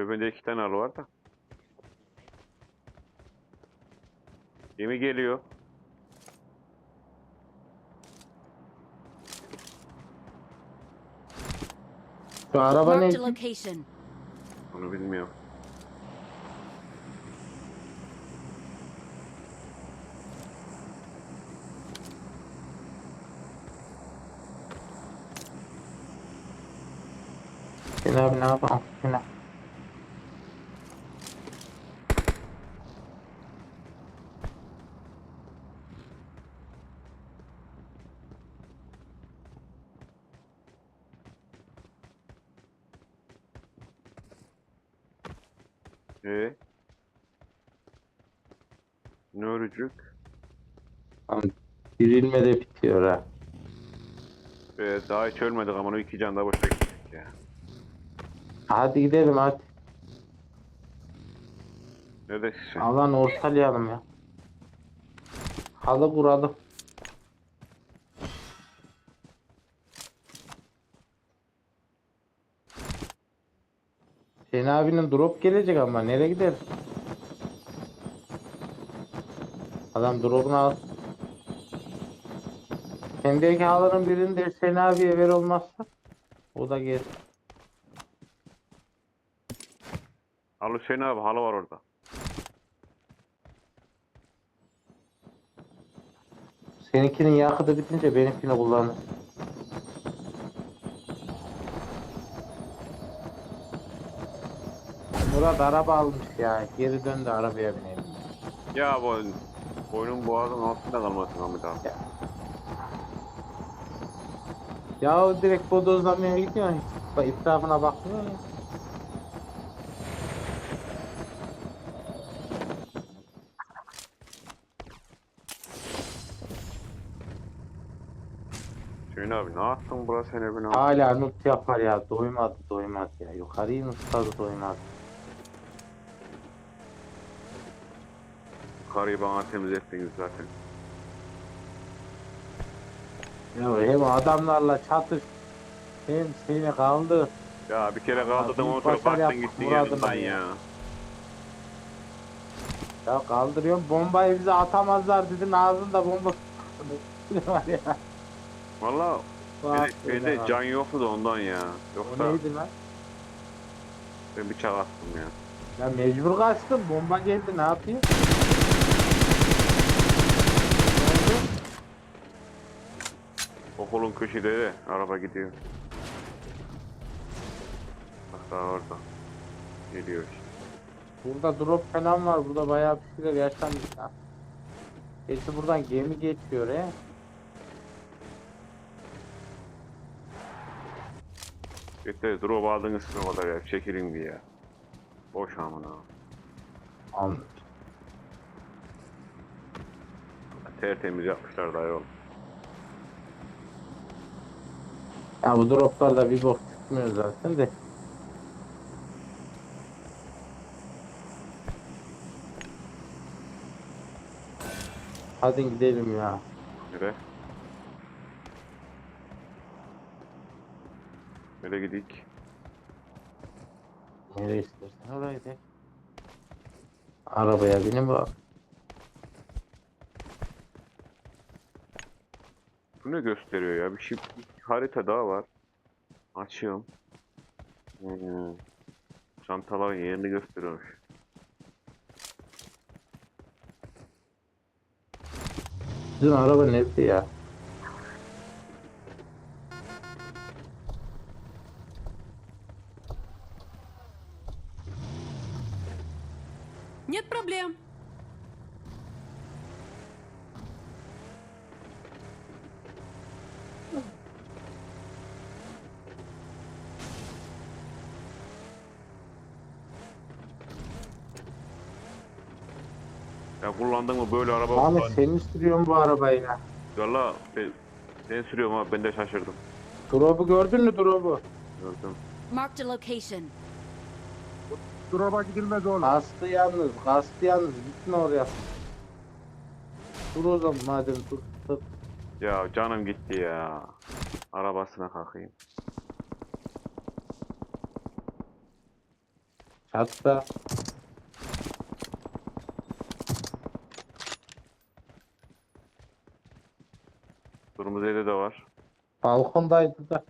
Öbüründe iki tane alı var da. Gemi geliyor. Şu araba ne? Marked a location. Onu bilmiyorum. Hüseyin abi ne yapalım? Hüseyin Ee? Ne örücük? abi. Dirilme de bitiyor ha. Ee, daha hiç ölmedik ama o iki can daha boşa gittik ya. Hadi gidelim hadi. Neredesin sen? Alan ortalayalım ya. Halı kuralım. Hüseyin abinin drop gelecek ama nereye gider? Adam drop'unu al. Sendeki halının birini de Hüseyin abiye ver olmazsa. O da gel. Al Hüseyin abi halı var orada. Seninkinin yakıtı bitince benimkini kullanır. Murat araba almış ya. Geri dön de arabaya binelim. Ya bu boynun boğazın altında kalmasın Ahmet abi. Ya direkt bodozlamaya gidiyor. Hiç bak- etrafına bakmıyor ya. Hüseyin abi ne yaptın burası sen evine? Hala nut yapar ya. Doymadı doymadı ya. Yukarıyı nutladı doymadı. Karıyı bana temizlettiniz zaten. Ya hem adamlarla çatış. Hem seni kaldı. Ya bir kere kaldırdın Abi, onu sonra başarı baktın gittin muradına yanından ya. ya. Ya kaldırıyorum bombayı bize atamazlar dedin ağzında bomba var ya. Valla Bak bende öyle abi. can yoktu da ondan ya. O Yoksa neydi lan? ben bıçak attım ya. Ya mecbur kaçtım bomba geldi ne yapayım? Ne oldu? Okulun köşede de araba gidiyor. Bak daha orada. Geliyor işte. Burada drop falan var burada bayağı bir şeyler yaşanmış ha. Gerçi buradan gemi geçiyor he. Yeter drop aldınız o kadar ya. Çekilin bir ya. Boş amına. Anladım. Tertemiz yapmışlar da yol. Ya bu droplarda bir bok çıkmıyor zaten de. Hadi gidelim ya. Nere? Nereye gidik? Nereye istersen oraya gidelim. Arabaya binin bak. Bu ne gösteriyor ya? Bir şey bir harita daha var. Açıyorum. Hmm. Çantaların yerini gösteriyormuş. Bizim araba nerede ya? Ya kullandın mı böyle araba Abi kullan. sen sürüyorsun bu arabayı ya. Valla ben, ben sürüyorum abi ben de şaşırdım. Drop'u gördün mü drop'u? Gördüm. Marked a location. Drop'a gidilmez oğlum. Kastı yalnız, kastı yalnız. Gitme oraya. Dur o zaman madem dur. dur. Ya canım gitti ya. Arabasına kalkayım. Çatıda. Kırmızı evde de var. Balkondaydı da.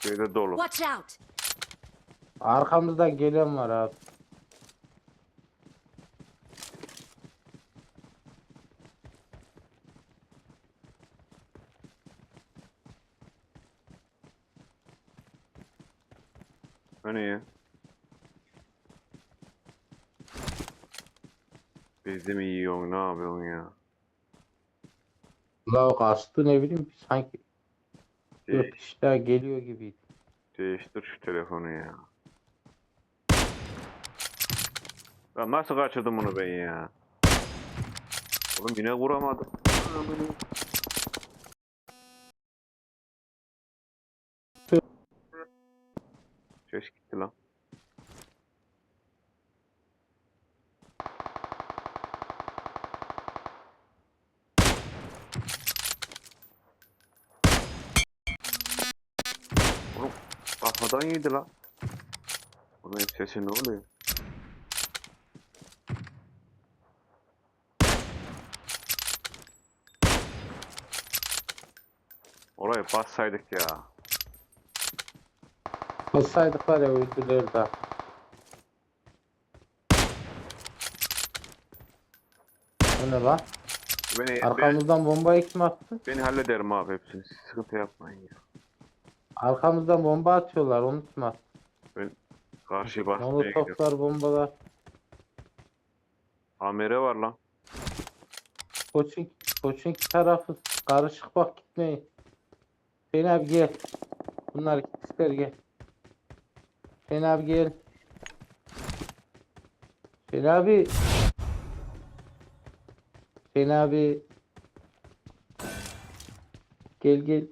Şeyde dolu. Watch out! Arkamızdan gelen var abi. Hani ya? Bizi mi yiyorsun? Ne yapıyorsun ya? La kastı ne bileyim sanki Değiş, kişiler geliyor gibiydi. değiştir şu telefonu ya. Ya nasıl kaçırdım bunu ben ya? Oğlum yine vuramadım. Ses gitti lan. Kafadan yedi lan. Bunun sesi ne oluyor? Oraya bassaydık ya. Basaydık var ya öldüler de. O ne lan? Beni, Arkamızdan bombayı kim attı? beni hallederim abi hepsini. Siz sıkıntı yapmayın ya. Arkamızdan bomba atıyorlar attı? Karşıya basmaya gidiyorum. Molotoflar bombalar. Amere var lan. Koçun, koçun tarafı karışık bak gitmeyin. Hüseyin abi gel. Bunlar gitmişler gel. Hüseyin abi gel. Hüseyin abi. Hüseyin abi. Gel gel.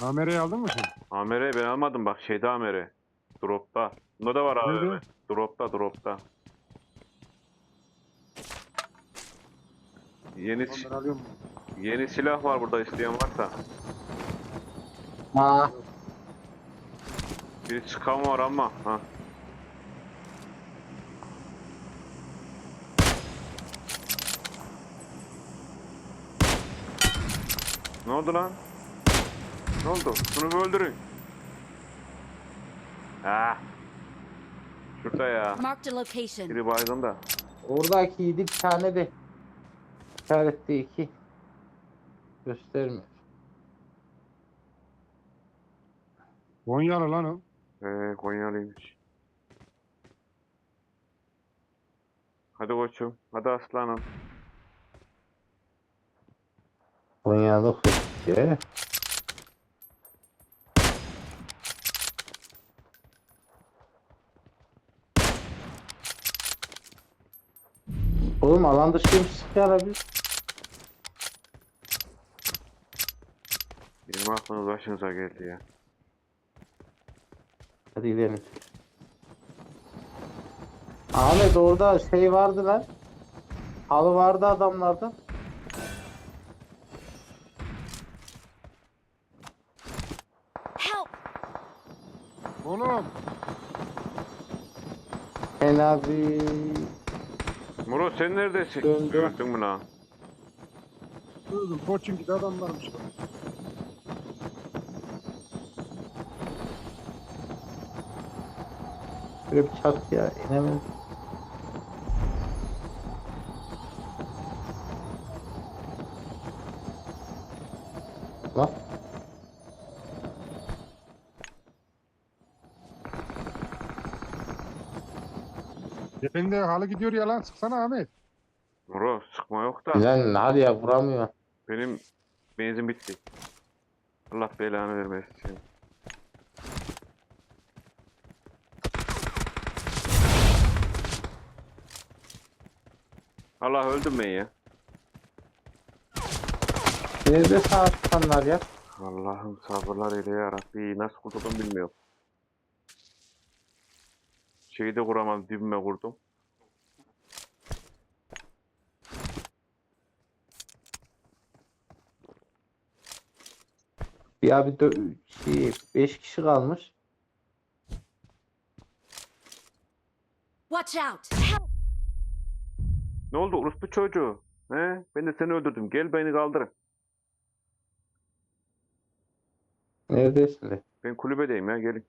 Kamerayı aldın mı sen? Amere ben almadım bak şeyde Amere. Dropta. Bunda da var abi. Nerede? Dropta dropta. Yeni Tamam, ben alıyorum. yeni silah var burada isteyen varsa. Ha. Bir çıkan var ama. Ha. Ne oldu lan? Ne oldu? Şunu bir öldürün. Ha. Şurada ya. Marked a location. Biri baygın da. Oradaki yedi bir tane de. İşarette iki. Göstermiyor. Konyalı lan o. Ee, Konyalıymış. Hadi koçum. Hadi aslanım. Konya'da ya. Oğlum alan dışıymış sıkıyor abi. Benim aklınız başınıza geldi ya. Hadi gidelim. Ahmet orada şey vardı lan. Halı vardı adamlarda. Oğlum. En abi. Murat sen neredesin? Döndü. Gördün mü lan? Gördüm. Koçinki'de adamlarmış. Böyle bir çat ya inemedim. Tepende halı gidiyor ya lan. Sıksana Ahmet. Murat sıkma yok da. güzel hadi ya vuramıyor. Benim benzin bitti. Allah belanı vermesin. Allah öldüm ben ya. Nerede sağ çıkanlar ya? Allah'ım sabırlar ile ya Rabbi. Nasıl kurtuldum bilmiyorum. Şeyi de kuramadım dibime kurdum. Ya bir de şey, 5 kişi kalmış. Watch out. Ne oldu orospu çocuğu? He? Ben de seni öldürdüm. Gel beni kaldır. Neredesin? Ben kulübedeyim ya gelin.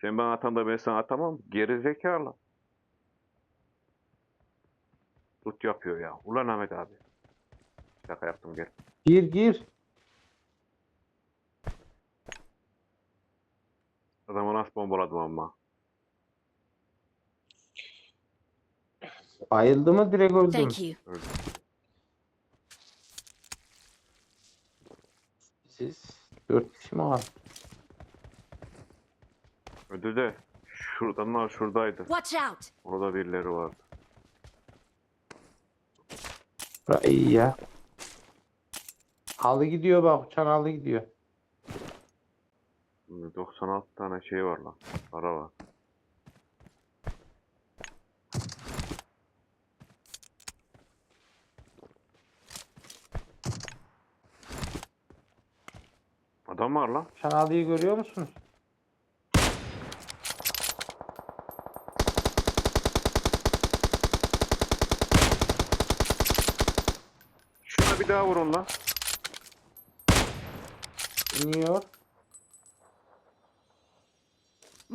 Sen bana atan da ben sana atamam. Geri zekalı. Tut yapıyor ya. Ulan Ahmet abi. Şaka yaptım gel. Gir gir. Bombaladım ama. Bayıldı mı direkt öldüm. Thank you. Siz dört kişi mi var? Ödü de şuradanlar şuradaydı. Watch out! Orada birileri vardı. Bura iyi ya. Halı gidiyor bak uçan halı gidiyor. Şimdi 96 tane şey var lan. Para var. Adam var lan. Uçan halıyı görüyor musunuz? Şuna bir daha vurun lan. İniyor.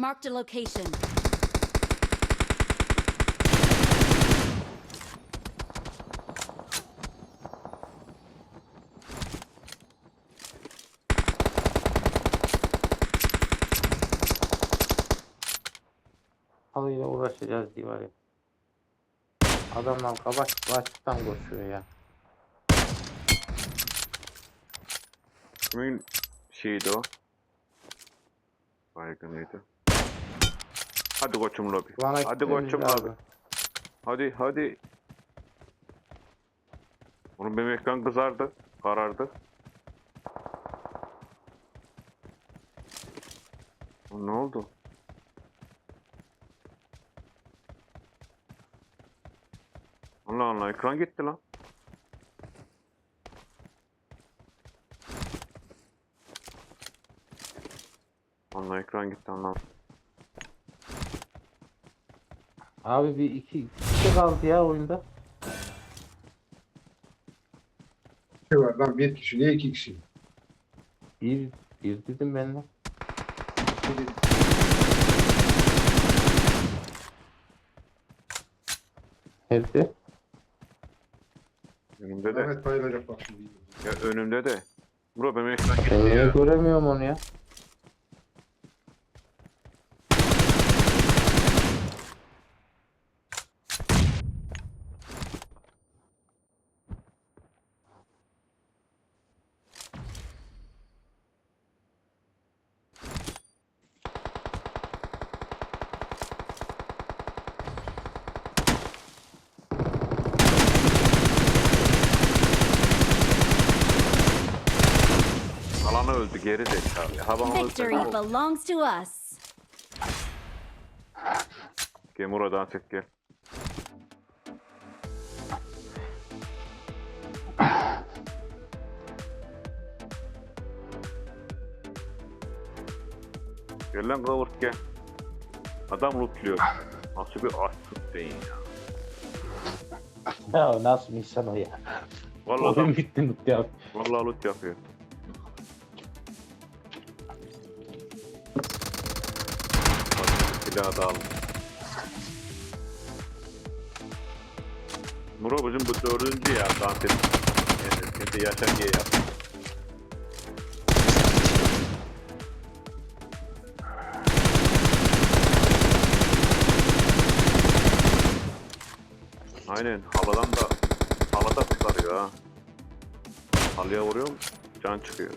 Marked a location. Halıyla uğraşacağız diye var ya. Adamlar kabaç baştan koşuyor ya. Kimin şeyiydi o? Baygınıydı. Hadi koçum lobi. Bana Hadi koçum lobi. Hadi hadi. Oğlum benim ekran kızardı. Karardı. Ne oldu? Allah Allah ekran gitti lan. Allah ekran gitti anlam. Abi bir iki kişi kaldı ya oyunda. Şey var lan bir kişi niye iki kişi? Bir, bir dedim ben de. Nerede? Önümde de. Ahmet bayılacak bak şimdi. Ya önümde de. Bro benim ekran gitti Ben niye ya. göremiyorum onu ya. Alanı öldü geri zekalı. Ha bana Victory belongs to us. Gel Muro dans et gel. Gel lan kavurt gel. Adam lootluyor. Nasıl bir açlık değil ya. Ya nasıl insan o ya? Vallahi adam, Oyun bitti mi ya? vallahi loot yapıyor. Silahı da aldım. Muro bizim bu dördüncü ya dans et. Yani kendi yaşar diye yap. Aynen havadan da havada tutarıyor ha. Halıya vuruyorum can çıkıyor.